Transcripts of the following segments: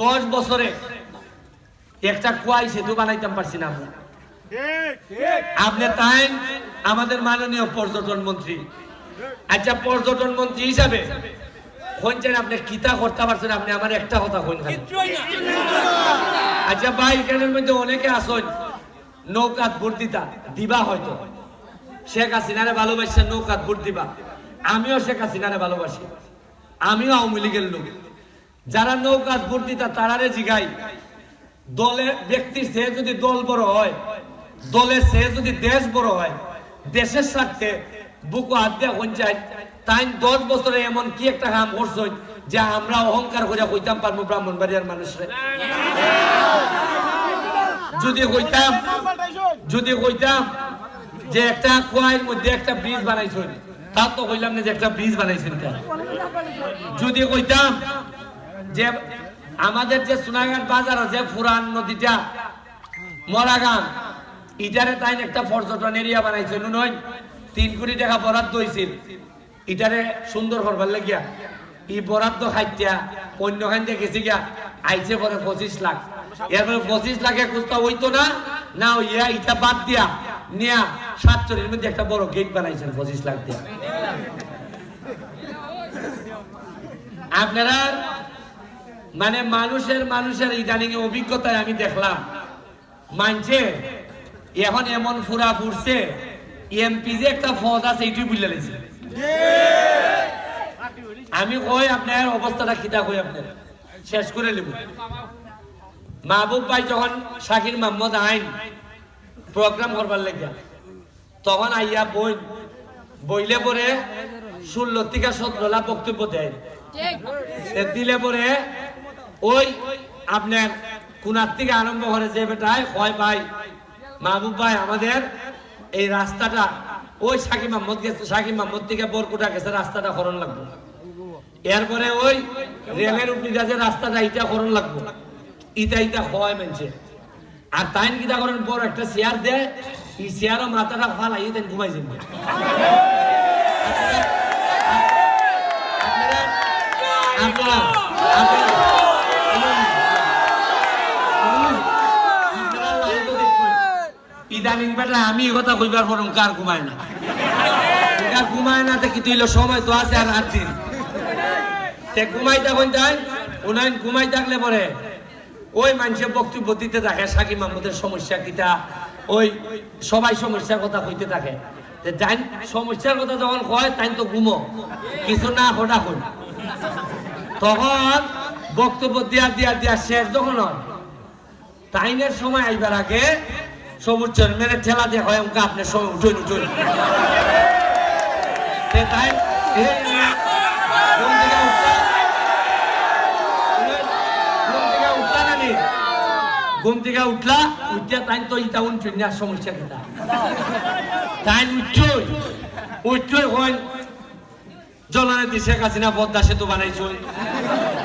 দশ বছরে একটা কুয়াই সেতু বানাইতাম পারছি না আপনি তাই আমাদের মাননীয় পর্যটন মন্ত্রী। আচ্ছা পর্যটন মন্ত্রী হিসাবে কোনছেন আপনি, কিতা করতে পারছেন আপনি? আমার একটা কথা কোন আচ্ছা ভাই মধ্যে অনেকে আসন নৌকাত ভোট দিতা, দিবা হয়তো। শেখ হাসিনারে ভালোবাসছে, নৌকাত ভোট দিবা। আমিও শেখ হাসিনারে ভালোবাসি। আমিও আওয়ামী লীগের লোক। যারা নৌকাত ভোট দিতা তারারে জিগাই দলে ব্যক্তির সে যদি দল বড় হয় দলের সে যদি দেশ বড় হয়, দেশের স্বার্থে বুকু হাত দেওয়া পঞ্চায়েত তাই দশ বছরে এমন কি একটা কাম করছই যে আমরা অহংকার করে কইতাম পারব ব্রাহ্মণবাড়িয়ার মানুষরে। যদি কইতাম যদি কইতাম যে একটা কুয়ার মধ্যে একটা ব্রিজ বানাইছেন তা তো কইলাম না যে একটা ব্রিজ বানাইছেন যদি কইতাম যে আমাদের যে সোনাঘাট বাজার আছে, ফুরান নদীটা মরাগান ইটারে তাই একটা পর্যটন এরিয়া বানাইছে। নয় তিন কোটি টাকা বরাদ্দ হয়েছিল ইটারে সুন্দর করবার লাগিয়া, ই বরাদ্দ খাইতিয়া অন্য খান গেছি গিয়া, আইছে পরে পঁচিশ লাখ। এরপরে পঁচিশ লাখে কুস্তা হইতো না না ইয়া ইটা বাদ দিয়া নিয়া সাতচল্লিশ মধ্যে একটা বড় গেট বানাইছেন পঁচিশ লাখ দিয়া। আপনারা মানে মানুষের মানুষের ইদানিং অভিজ্ঞতায় আমি দেখলাম মানছে এখন এমন ফুরা ফুরছে এমপি যে একটা পদ আছে এইটুই বুঝলে লেছে আমি কই আপনার অবস্থাটা কিতা কই আপনার? শেষ করে নেব মাহবুব ভাই যখন শাকির মোহাম্মদ আইন প্রোগ্রাম করবার লেগে তখন আইয়া বই বইলে পরে ষোলো থেকে সতেরো লাখ বক্তব্য দেয়। দিলে পরে ওই আপনার কুনার থেকে আরম্ভ করে যে বেটায় কয় ভাই, মাহবুব ভাই, আমাদের এই রাস্তাটা, ওই সাকি মাহমুদ গেছে সাকি মাহমুদ থেকে বরকুটা গেছে, রাস্তাটা করণ লাগবে। এরপরে ওই রেলের উপরে যে রাস্তাটা ইটা করণ লাগবে। ইটা ইটা হয় মানছে। আর তাইন কিটা করেন, বড় একটা চেয়ার দেয়, এই চেয়ারও মাথাটা ফালাই দেন, ঘুমাই যাবে আপনারা আপনারা ইদানিং বেটা আমি কথা কইবার পর কার ঘুমায় না। কার ঘুমায় না, দেখি তুইলো সময় তো আছে আর আট দিন তে ঘুমাই তখন যাই উনাইন ঘুমাই থাকলে পরে ওই মানুষে বক্তব্য দিতে থাকে, সাকিব মাহমুদের সমস্যা কিটা? ওই সবাই সমস্যার কথা কইতে থাকে। তাই সমস্যার কথা যখন কয় তাই তো ঘুমো। কিছু না হঠাৎ হই তখন বক্তব্য দিয়া দিয়া দিয়া শেষ যখন হয়। টাইমের সময় আইবার আগে সবুজ মেরে ঠেলা দিয়ে হয় আমাকে আপনার সময় উঠুন উঠুন। ঘুম থেকে উঠলা? উঠিয়া তাই তো ইটা উঠুন না সমস্যা কিটা তাই উঠছই উঠছই হয় জননেত্রী শেখ হাসিনা পদ্মা সেতু বানাইছুন।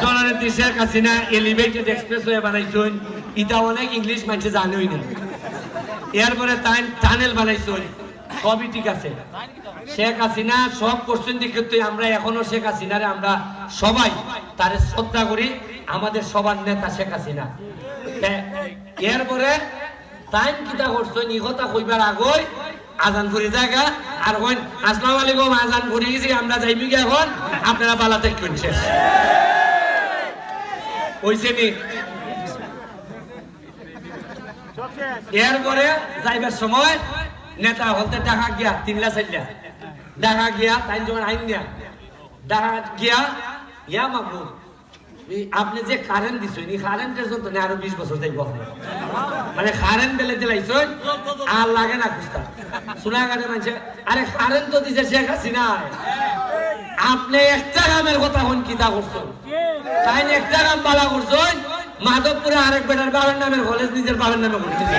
জননেত্রী Sheikh Hasina elevated expressway বানাইছুন। এটা অনেক ইংলিশ মানুষ জানোই না। এরপরে তাই টানেল বানাইছুন সবই ঠিক আছে। শেখ হাসিনা সব কোশ্চেন দিকে তো আমরা এখনও শেখ হাসিনারে আমরা সবাই তারে শ্রদ্ধা করি আমাদের সবার নেতা শেখ হাসিনা। এরপরে তাই কিতা করছেন ই কথা কইবার আগই আজান ফুরি জায়গা আর কইন আসসালামু আলাইকুম আজান ফুরি গেছি আমরা যাইবি কি এখন? আপনারা বালাতে শুনছেন ওইছে নি এরপরে যাইবার সময় নেতা হলতে গিয়া তিনলা চাইলা গিয়া তাই যখন আইন টাকা গিয়া, ইয়া আপনি যে কারেন্ট দিছেন, এই কারেন্টের জন্য আরও বিশ বছর যাইব। মানে কারেন্ট বেলে দিলাইছেন আর লাগে না খুঁজতা। শোনা গেছে মানুষে আরে কারেন্ট তো দিছে শেখ হাসিনা। আপনি একটা কামের কথা কোন কিতা করছেন? তাই একটা কাম বালা করছেন? মাধবপুরে আরেক বেটার বাবার নামের কলেজ নিজের বাবার নামে করতেছে।